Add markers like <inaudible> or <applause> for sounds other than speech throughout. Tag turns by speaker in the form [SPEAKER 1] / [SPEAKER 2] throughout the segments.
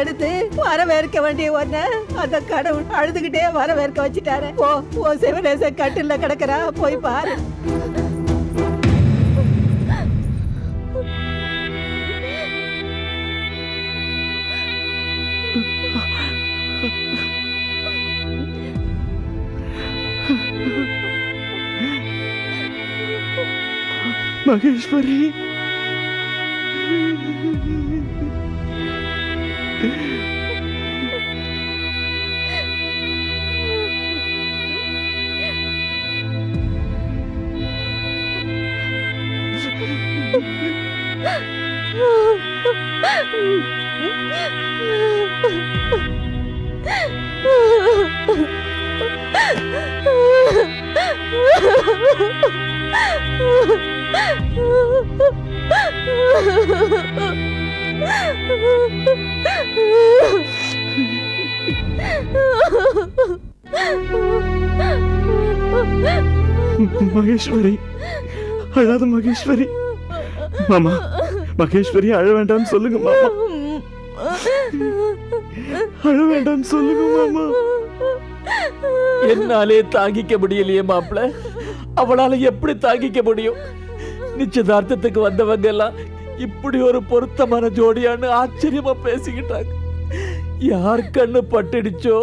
[SPEAKER 1] எடுத்து வரவேற்க வேண்டிய ஒன்ன அந்த கடவுள் அழுதுகிட்டே வரவேற்க வச்சுட்டாரு. ஓ ஓ சிவனேச கட்டில கிடக்குறா போய் பாரு.
[SPEAKER 2] மகேஸ்வரி. மகேஸ்வரி அழாத மகேஸ்வரி மாமா மகேஸ்வரி அழ வேண்டாம் சொல்லுங்க மாமா. அழ வேண்டாம் சொல்லுங்க மாமா.
[SPEAKER 3] என்னாலே தாங்கிக்க முடியலையே மாப்பிள. அவளால எப்படி தாங்கிக்க முடியும்? நிச்சயதார்த்தத்துக்கு வந்தவங்க எல்லாம் இப்படி ஒரு பொருத்தமான ஜோடியான்னு ஆச்சரியமா பேசிக்கிட்டாங்க. யார் கண்ணு பட்டுடுச்சோ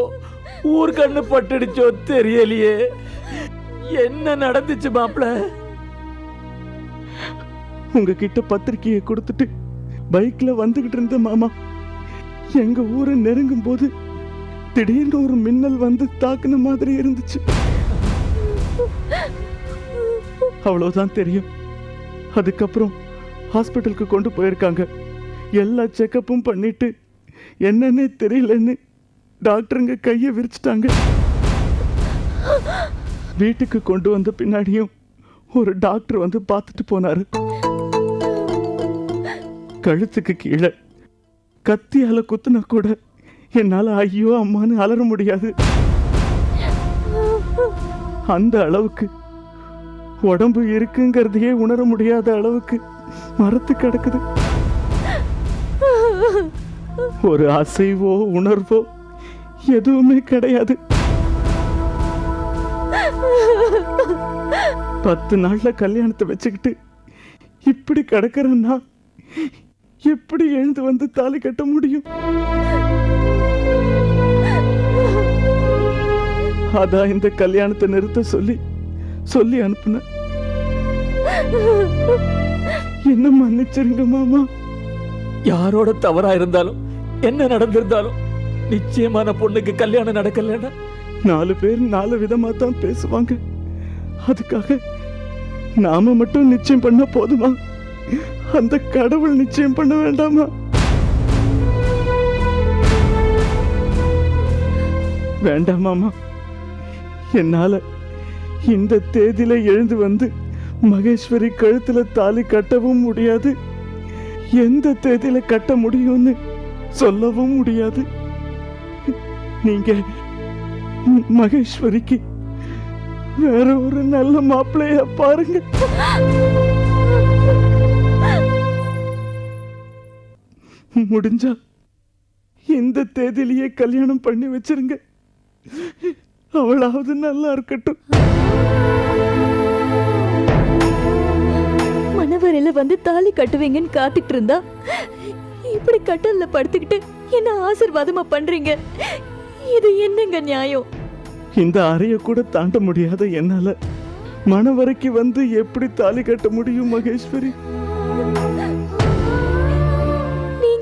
[SPEAKER 3] ஊர் கண்ணு பட்டுடுச்சோ தெரியலையே. என்ன நடந்துச்சு மாப்பிள?
[SPEAKER 2] உங்ககிட்ட பத்திரிக்கையை கொடுத்துட்டு பைக்ல வந்துகிட்டு இருந்த மாமா எங்க ஊரை நெருங்கும் போது திடீர்னு ஒரு மின்னல் வந்து தாக்குன மாதிரி இருந்துச்சு. அவ்வளவுதான் தெரியும். அதுக்கப்புறம் ஹாஸ்பிட்டலுக்கு கொண்டு போயிருக்காங்க. எல்லா செக்கப்பும் பண்ணிட்டு என்னன்னே தெரியலன்னு டாக்டருங்க கையை விரிச்சிட்டாங்க. வீட்டுக்கு கொண்டு வந்த பின்னாடியும் ஒரு டாக்டர் வந்து பார்த்துட்டு போனாரு. கழுத்துக்கு கீழே. கத்தியால குத்துனா கூட என்னால ஐயோ அம்மான்னு அலற முடியாது. அந்த அளவுக்கு உடம்பு இருக்குங்கிறதையே உணர முடியாத அளவுக்கு மரத்து கிடக்குது. ஒரு அசைவோ உணர்வோ எதுவுமே கிடையாது. பத்து நாள்ல கல்யாணத்தை வச்சுக்கிட்டு இப்படி கிடக்கிறேன்னா எப்படி எழுந்து வந்து தாலி கட்ட முடியும்? அதான் இந்த கல்யாணத்தை நிறுத்த சொல்லி சொல்லி அனுப்புன என்ன மன்னிச்சிருங்க மாமா.
[SPEAKER 3] யாரோட தவறா இருந்தாலும் என்ன நடந்திருந்தாலும் நிச்சயமான பொண்ணுக்கு கல்யாணம் நடக்கலன்னா?
[SPEAKER 2] நாலு பேர் நாலு விதமா தான் பேசுவாங்க. அதுக்காக நாம மட்டும் நிச்சயம் பண்ண போதுமா? அந்த கடவுள் நிச்சயம் பண்ண வேண்டாமா? வேண்டாமாமா என்னால இந்த தேதியில எழுந்து வந்து மகேஸ்வரி கழுத்துல தாலி கட்டவும் முடியாது. எந்த தேதியில கட்ட முடியும்னு சொல்லவும் முடியாது. நீங்க மகேஸ்வரிக்கு வேற ஒரு நல்ல மாப்பிள்ளைய பாருங்க. முடிஞ்சா இந்த தேதியிலேயே கல்யாணம் பண்ணி வச்சிருங்க. அவளாவது நல்லா இருக்கட்டும்.
[SPEAKER 4] மணவரையில வந்து தாலி கட்டுவீங்கன்னு காத்துக்கிட்டு இருந்தா? இப்படி கட்டல்ல படுத்துக்கிட்டு என்ன ஆசீர்வாதமா பண்றீங்க? இது என்னங்க நியாயம்?
[SPEAKER 2] இந்த அறைய கூட தாண்ட முடியாத என்னால மணவரைக்கு வந்து எப்படி தாலி கட்ட முடியும் மகேஸ்வரி?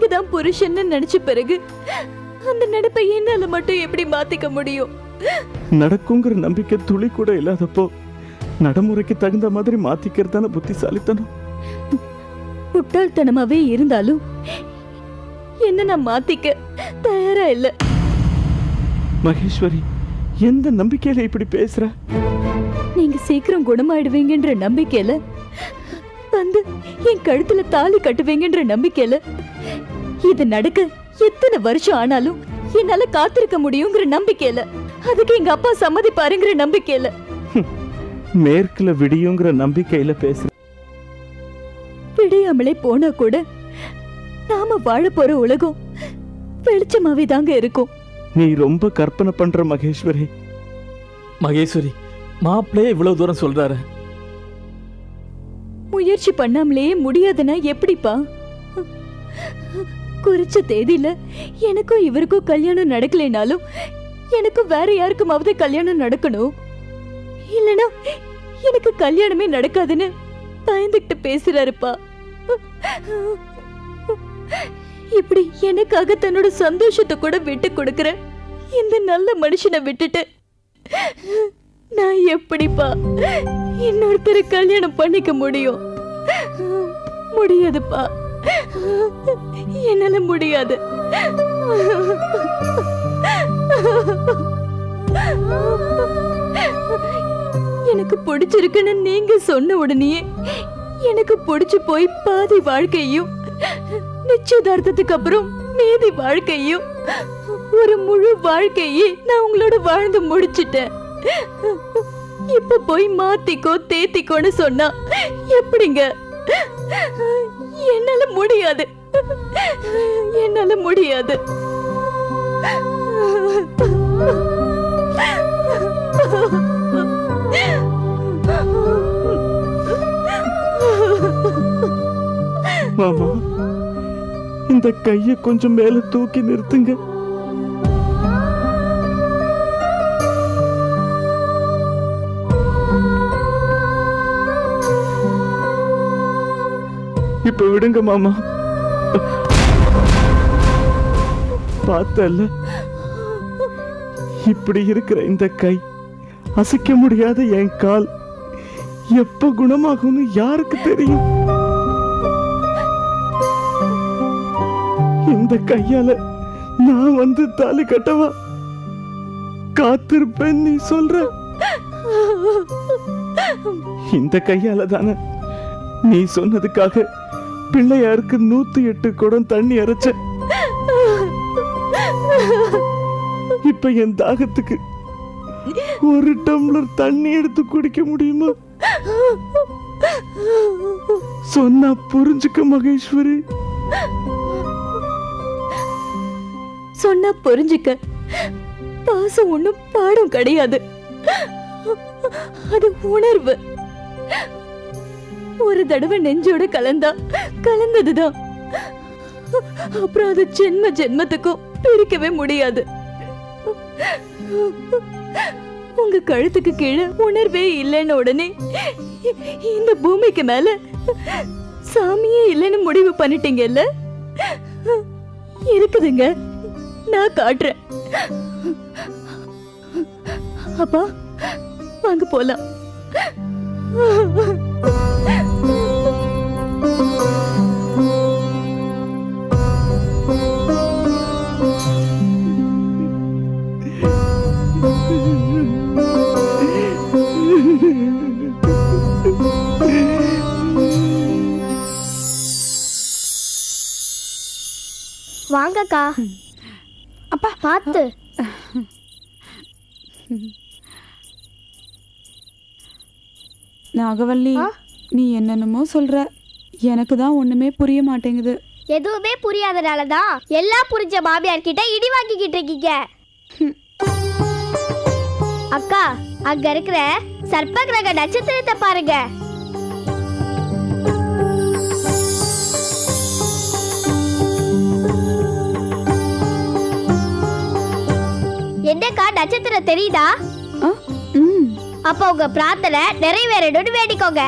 [SPEAKER 4] நீங்க தான் புருஷன்னு நினைச்ச பிறகு அந்த நடிப்பை என்னால மட்டும் எப்படி மாத்திக்க முடியும்?
[SPEAKER 2] நடக்குங்கிற நம்பிக்கை துளி கூட இல்லாதப்போ நடைமுறைக்கு தகுந்த மாதிரி மாத்திக்கிறது தானே புத்திசாலித்தனம்.
[SPEAKER 4] முட்டாள்தனமாவே இருந்தாலும் என்ன நான் மாத்திக்க தயாரா இல்ல.
[SPEAKER 2] மகேஸ்வரி எந்த நம்பிக்கையில இப்படி பேசுற?
[SPEAKER 4] நீங்க சீக்கிரம் குணமாயிடுவீங்கன்ற நம்பிக்கையில வந்து என் கழுத்துல தாலி கட்டுவீங்கன்ற நம்பிக்கையில இது நடக்க. எத்தனை வருஷம் ஆனாலும் என்னால காத்திருக்க முடியுங்கிற நம்பிக்கையில. அதுக்கு எங்க அப்பா சம்மதிப்பாருங்கிற நம்பிக்கையில. <laughs>
[SPEAKER 2] மேற்குல விடியுங்கிற நம்பிக்கையில பேசுற
[SPEAKER 4] விடையாமலே போனா கூட நாம வாழ போற உலகம் வெளிச்சமாவே தாங்க இருக்கும்.
[SPEAKER 2] நீ ரொம்ப கற்பனை பண்ற மகேஸ்வரி.
[SPEAKER 3] மகேஸ்வரி மாப்பிள்ளையே இவ்வளவு தூரம் சொல்றாரு.
[SPEAKER 4] முயற்சி பண்ணாமலே முடியாதுன்னா எப்படிப்பா? குறிச்ச தேதியில எனக்கும் இவருக்கும் கல்யாணம் நடக்கலைனாலும் எனக்கும் வேற யாருக்குமாவது கல்யாணம் நடக்கணும். இல்லனா எனக்கு கல்யாணமே நடக்காதுன்னு பயந்துகிட்டு பேசுறாருப்பா. இப்படி எனக்காக தன்னோட சந்தோஷத்தை கூட விட்டு கொடுக்கற இந்த நல்ல மனுஷனை விட்டுட்டு நான் எப்படிப்பா இன்னொருத்தரை கல்யாணம் பண்ணிக்க முடியும்? முடியாதுப்பா. என்னால முடியாது. எனக்கு பிடிச்சிருக்குன்னு நீங்க சொன்ன உடனேயே எனக்கு பிடிச்சு போய் பாதி வாழ்க்கையும் நிச்சயதார்த்தத்துக்கு அப்புறம் மீதி வாழ்க்கையும் ஒரு முழு வாழ்க்கையே நான் உங்களோட வாழ்ந்து முடிச்சிட்டேன். இப்ப போய் மாத்திக்கோ தேத்திக்கோன்னு சொன்னா எப்படிங்க? என்னால முடியாது. என்னால முடியாது.
[SPEAKER 2] மாமா இந்த கையை கொஞ்சம் மேல தூக்கி நிறுத்துங்க. இப்ப விடுங்க மாமா. பார்த்தல்ல இப்படி இருக்கிற இந்த கை அசைக்க முடியாத என் கால் எப்ப குணமாகும்னு யாருக்கு தெரியும்? இந்த கையால நான் வந்து தாலி கட்டவா? காத்திருப்பேன் நீ சொல்ற? இந்த கையால தானே நீ சொன்னதுக்காக பிள்ளையாருக்கு நூத்தி எட்டு குடம் தண்ணி அரைச்ச. இப்ப என் தாகத்துக்கு ஒரு டம்ளர் தண்ணி எடுத்து குடிக்க முடியுமா? சொன்னா புரிஞ்சுக்க மகேஸ்வரி.
[SPEAKER 4] சொன்னா புரிஞ்சுக்க. பாசம் ஒண்ணும் பாடம் கிடையாது. அது உணர்வு. ஒரு தடவை நெஞ்சோட கலந்தா கலந்ததுதான். அப்புறம் அது ஜென்ம ஜென்மத்துக்கும் பிரிக்கவே முடியாது. உங்க கழுத்துக்கு கீழே உணர்வே இல்லைன்னு உடனே இந்த பூமிக்கு மேல சாமியே இல்லைன்னு முடிவு பண்ணிட்டீங்கல்ல? இருக்குதுங்க நான் காட்டுறேன். அப்பா வாங்க போலாம்.
[SPEAKER 5] வாங்கக்கா. அப்பா பார்த்து.
[SPEAKER 6] நாகவல்லி? நீ என்னென்னமோ சொல்ற. எனக்கு தான் ஒண்ணுமே புரிய மாட்டேங்குது.
[SPEAKER 5] எதுவுமே புரியாதனால தான் எல்லாம் புரிஞ்ச மாமியார் கிட்ட இடி வாங்கிக்கிட்டு இருக்கீங்க. அக்கா அங்க இருக்கிற சர்ப்ப கிரக நட்சத்திரத்தை பாருங்க. என்னக்கா நட்சத்திரம் தெரியுதா? அப்ப உங்க பிரார்த்தனை நிறைவேறணும்னு வேண்டிக்கோங்க.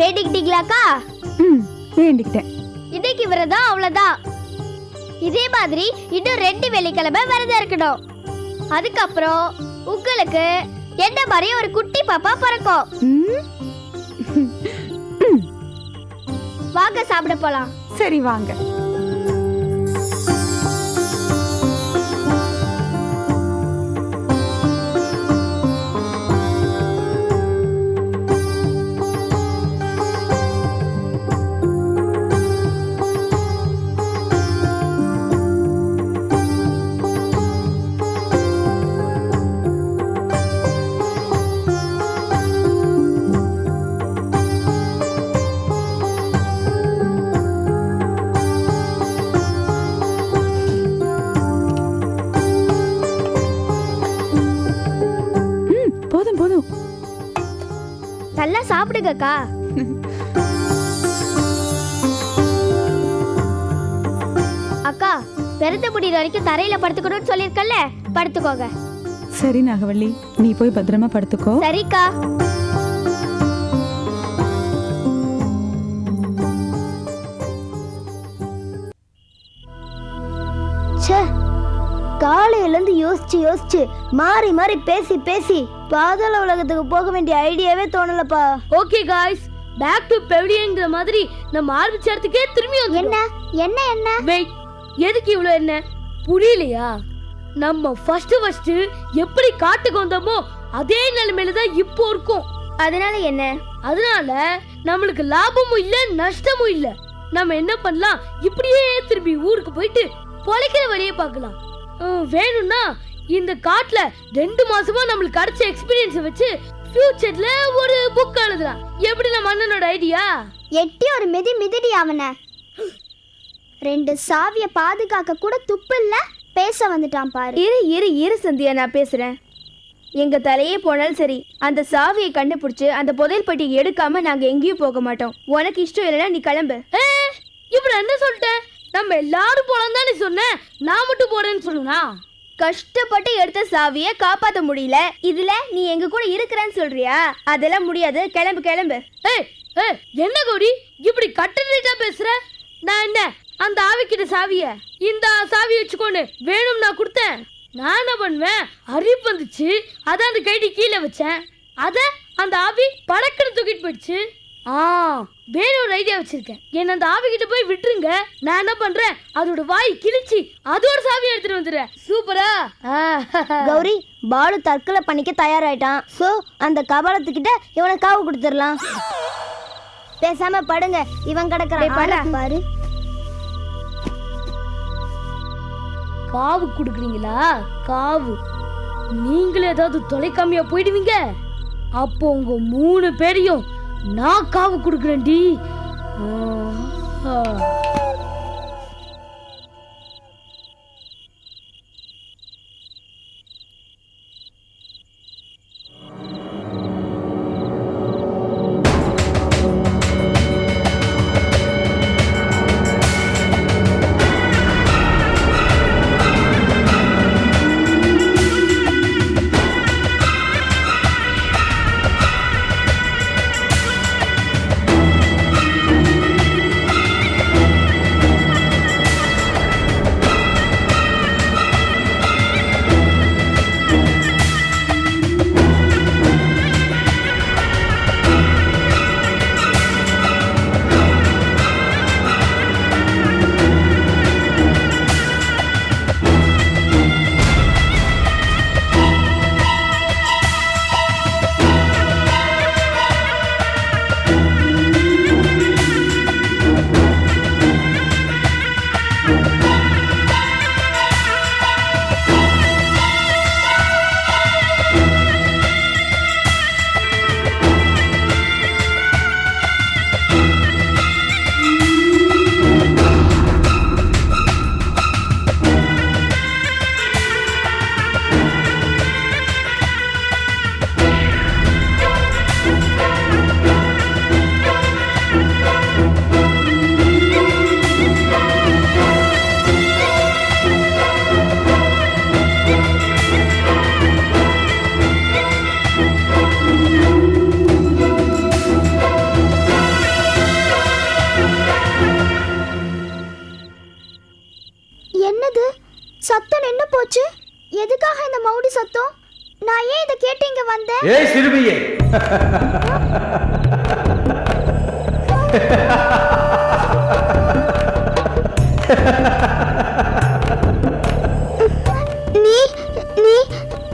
[SPEAKER 5] வேண்டிக்கிட்டீங்களாக்கா?
[SPEAKER 6] ம் வேண்டிக்கிட்டேன்.
[SPEAKER 5] இன்னைக்கு விரதம் அவ்வளவுதான். இதே மாதிரி இன்னும் ரெண்டு வெள்ளிக்கிழமை விரதம் இருக்கணும். அதுக்கப்புறம் உங்களுக்கு என்ன மாதிரி ஒரு குட்டி பாப்பா பிறக்கும்? வாங்க சாப்பிட போலாம்.
[SPEAKER 6] சரி வாங்க.
[SPEAKER 5] கும்பிடுங்கக்கா அக்கா பெருத்த முடியிற வரைக்கும் தரையில படுத்துக்கணும்னு சொல்லியிருக்கல படுத்துக்கோங்க.
[SPEAKER 6] சரி நாகவள்ளி. நீ போய் பத்திரமா படுத்துக்கோ.
[SPEAKER 5] சரிக்கா.
[SPEAKER 7] ச்சே காலையில இருந்து யோசிச்சு யோசிச்சு மாறி மாறி பேசி பேசி. பாதாள உலகத்துக்கு போக வேண்டிய ஐடியாவே தோணலப்பா.
[SPEAKER 8] ஓகே காய்ஸ் பேக் டு பெவிலியன்ங்கிற மாதிரி நம்ம ஆரம்பிச்ச இடத்துக்கே திரும்பி
[SPEAKER 7] என்ன? என்ன என்ன?
[SPEAKER 8] வெயிட் எதுக்கு இவ்வளோ என்ன? புரியலையா? நம்ம ஃபர்ஸ்ட் ஃபர்ஸ்ட் எப்படி காட்டுக்கு வந்தோமோ அதே நிலைமையில தான் இப்போ இருக்கோம்.
[SPEAKER 5] அதனால என்ன?
[SPEAKER 8] அதனால நம்மளுக்கு லாபமும் இல்ல நஷ்டமும் இல்ல. நம்ம என்ன பண்ணலாம்? இப்படியே திரும்பி ஊருக்கு போயிட்டு பொழைக்கிற வழியை பார்க்கலாம். வேணும்னா இந்த காட்டுல ரெண்டு மாசமா நம்மளுக்கு கிடைச்ச எக்ஸ்பீரியன்ஸ் வச்சு ஃபியூச்சர்ல ஒரு புக் எழுதலாம் எப்படி நம்ம அண்ணனோட ஐடியா
[SPEAKER 7] எட்டி ஒரு மிதி மிதிடி அவனை. ரெண்டு சாவிய பாதுகாக்க கூட துப்பு இல்ல பேச வந்துட்டான் பாரு.
[SPEAKER 4] இரு இரு இரு சந்தியா நான் பேசுறேன். எங்க தலையே போனாலும் சரி அந்த சாவியை கண்டுபிடிச்சு அந்த புதையல் பெட்டியை எடுக்காம நாங்க எங்கேயும் போக மாட்டோம். உனக்கு இஷ்டம் இல்லைன்னா நீ கிளம்பு.
[SPEAKER 8] ஏ, இப்ப நான் என்ன சொல்லிட்டேன் நம்ம எல்லாரும் போலாம் தான் நீ சொன்ன நான் மட்டும் போறேன்னு சொன்னா
[SPEAKER 4] கஷ்டப்பட்டு எடுத்த சாவியை காப்பாத்த முடியல. இதுல நீ எங்க கூட இருக்கிறேன்னு சொல்றியா? அதெல்லாம் முடியாது. கிளம்பு கிளம்பு.
[SPEAKER 8] ஏய் ஏய் என்ன கோடி? இப்படி கட்டணிட்டா பேசுற? நான் என்ன? அந்த ஆவிக்கிட்ட சாவிய? இந்த சாவி வச்சுக்கோன்னு வேணும் நான் கொடுத்தேன். நான் என்ன பண்ணுவேன்? அரிப்பு வந்துச்சு. அதான் அந்த கைடி கீழே வச்சேன். அத அந்த ஆவி படக்குன்னு தூக்கிட்டு போயிடுச்சு. ஆ வேற ஒரு ஐடியா வச்சிருக்கேன். என்ன அந்த ஆவி கிட்ட போய் விட்டுருங்க. நான் என்ன பண்றேன்? அதோட வாய் கிழிச்சு அதோட சாவி எடுத்துட்டு வந்துடுறேன். சூப்பரா
[SPEAKER 7] கௌரி பாலு தற்கொலை பண்ணிக்க தயாராயிட்டான். சோ அந்த கபாலத்துக்கிட்ட இவனை காவு கொடுத்துடலாம். பேசாம படுங்க. இவன் கிடக்குறான். பாரு.
[SPEAKER 8] காவு குடுக்குறீங்களா? காவு. நீங்களே ஏதாவது தொலைக்காமையா போயிடுவீங்க? அப்போ உங்க மூணு பேரையும் நான் காவு கொடுக்குறேன்டி. ஆ,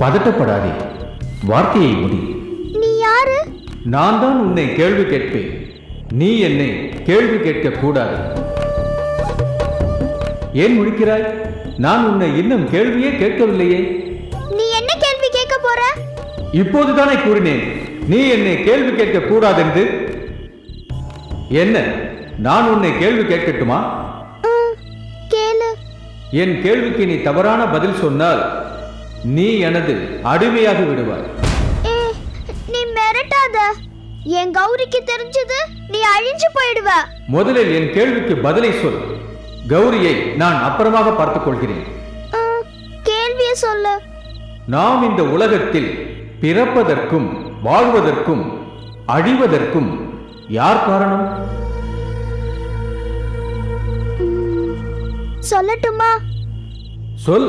[SPEAKER 9] பதட்டப்படாதே. வார்த்தையை முடி.
[SPEAKER 7] நீ யாரு?
[SPEAKER 9] நான் தான் உன்னை கேள்வி கேட்பேன். நீ என்னை கேள்வி கேட்க கூடாது. ஏன் முடிக்கிறாய்? நான் உன்னை இன்னும் கேள்வியே கேட்கவில்லையே.
[SPEAKER 7] நீ என்ன கேள்வி கேட்க போற?
[SPEAKER 9] இப்போதுதானே கூறினேன். நீ என்னை கேள்வி கேட்க கூடாதென்று? என்ன? நான் உன்னை கேள்வி கேட்கட்டுமா? என் கேள்விக்கு நீ தவறான பதில் சொன்னால் நீ எனது அடிமையாகி விடுவாய்.
[SPEAKER 7] நீ மிரட்டாத. என் கௌரிக்கு தெரிஞ்சது நீ அழிஞ்சு போயிடுவ.
[SPEAKER 9] முதலில் என் கேள்விக்கு பதிலை சொல். கௌரியை நான் அப்புறமாக பார்த்துக் கொள்கிறேன்.
[SPEAKER 7] கேள்விய சொல்லு.
[SPEAKER 9] நாம் இந்த உலகத்தில் பிறப்பதற்கும் வாழ்வதற்கும் அழிவதற்கும் யார் காரணம்?
[SPEAKER 7] சொல்லட்டுமா?
[SPEAKER 9] சொல்.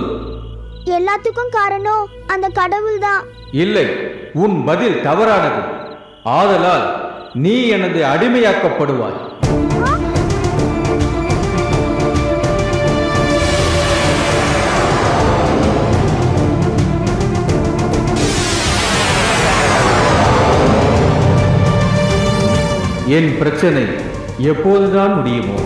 [SPEAKER 7] எல்லாத்துக்கும் காரணம் அந்த கடவுள் தான்
[SPEAKER 9] இல்லை உன் பதில் தவறானது. ஆதலால் நீ எனது அடிமையாக்கப்படுவாய். என் பிரச்சனை எப்போதுதான் முடியுமோ